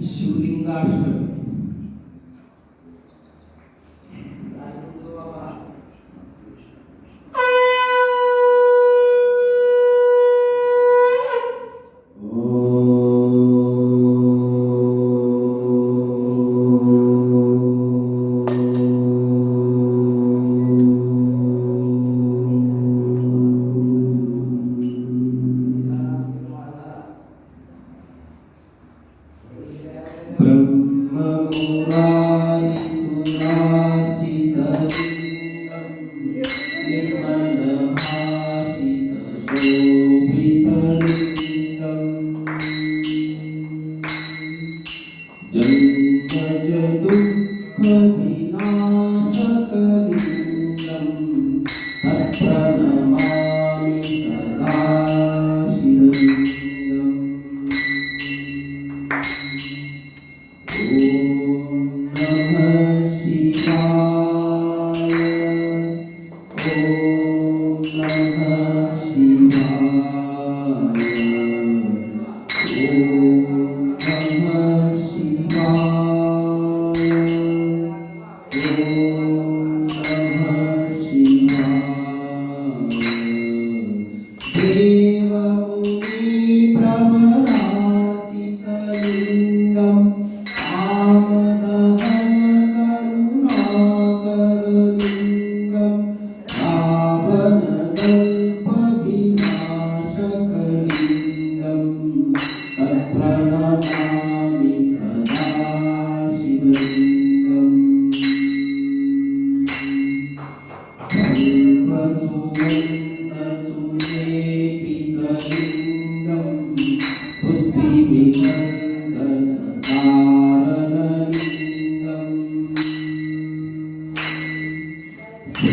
Shivlingashtami. शिवलिंगाष्टक जन्मजदुःखविनाशकलिङ्गम्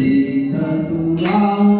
Because of love.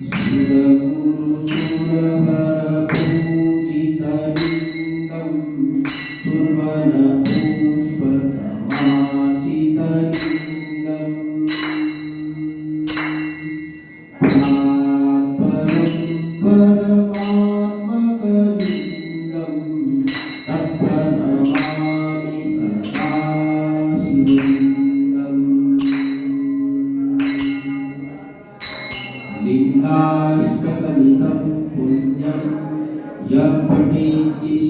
Yeah. já penting di